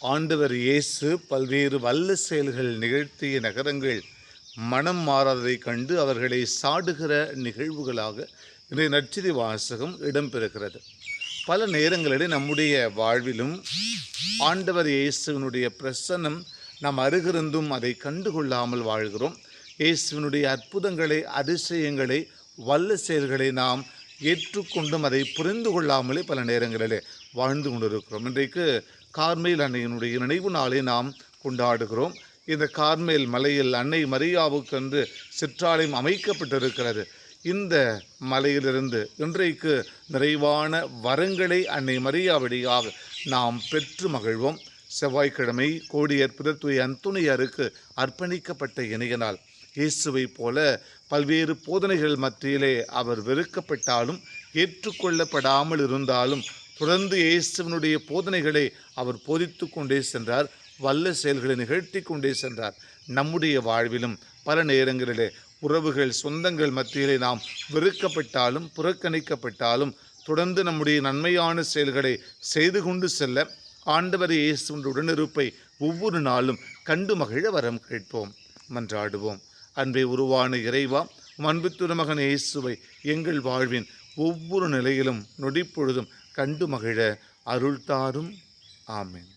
ஆண்டவர் இயேசு பல்வேறு வல்ல செயல்கள் நிகழ்த்திய நகரங்கள் மனம் மாறாததைக் கண்டு அவர்களை சாடுகிற நிகழ்வுகளாக இன்றைய நச்சிதி வாசகம் இடம்பெறுகிறது. பல நேரங்களில் நம்முடைய வாழ்விலும் ஆண்டவர் இயேசுவினுடைய பிரசன்னம் நாம் அருகிருந்தும் அதை கண்டுகொள்ளாமல் வாழ்கிறோம். இயேசுவினுடைய அற்புதங்களை அதிசயங்களை வல்ல செயல்களை நாம் ஏற்றுக்கொண்டும் அதை புரிந்து கொள்ளாமலே பல நேரங்களிலே வாழ்ந்து கொண்டிருக்கிறோம். இன்றைக்கு கார்மேல் அன்னையினுடைய நினைவு நாளை நாம் கொண்டாடுகிறோம். இந்த கார்மேல் மலையில் அன்னை மரியாவுக்கென்று சிற்றாலயம் அமைக்கப்பட்டிருக்கிறது. இந்த மலையிலிருந்து இன்றைக்கு நிறைவான வரங்களை அன்னை மரியா வழியாக நாம் பெற்று மகிழ்வோம். செவ்வாய்க்கிழமை கோடியர் பிதத்துவை அந்துணியருக்கு அர்ப்பணிக்கப்பட்ட இணையனால் இயேசுவை போல பல்வேறு போதனைகள் மத்தியிலே அவர் வெறுக்கப்பட்டாலும் ஏற்றுக்கொள்ளப்படாமல் இருந்தாலும் தொடர்ந்து இயேசுவனுடைய போதனைகளை அவர் போதித்து கொண்டே சென்றார் வல்ல செயல்களை நிகழ்த்தி கொண்டே சென்றார். நம்முடைய வாழ்விலும் பல நேரங்களிலே உறவுகள் சொந்தங்கள் மத்தியிலே நாம் வெறுக்கப்பட்டாலும் புறக்கணிக்கப்பட்டாலும் தொடர்ந்து நம்முடைய நன்மையான செயல்களை செய்து கொண்டு செல்ல ஆண்டவர் இயேசுவின் உடனிருப்பை ஒவ்வொரு நாளும் கண்டு மகிழ வரம் கேட்போம். மன்றாடுவோம். அன்பை உருவான இறைவா உம் மகன் இயேசுவை எங்கள் வாழ்வின் ஒவ்வொரு நிலையிலும் நொடிப்பொழுதும் கண்டு மகிழ அருள்தாரும் ஆமேன்.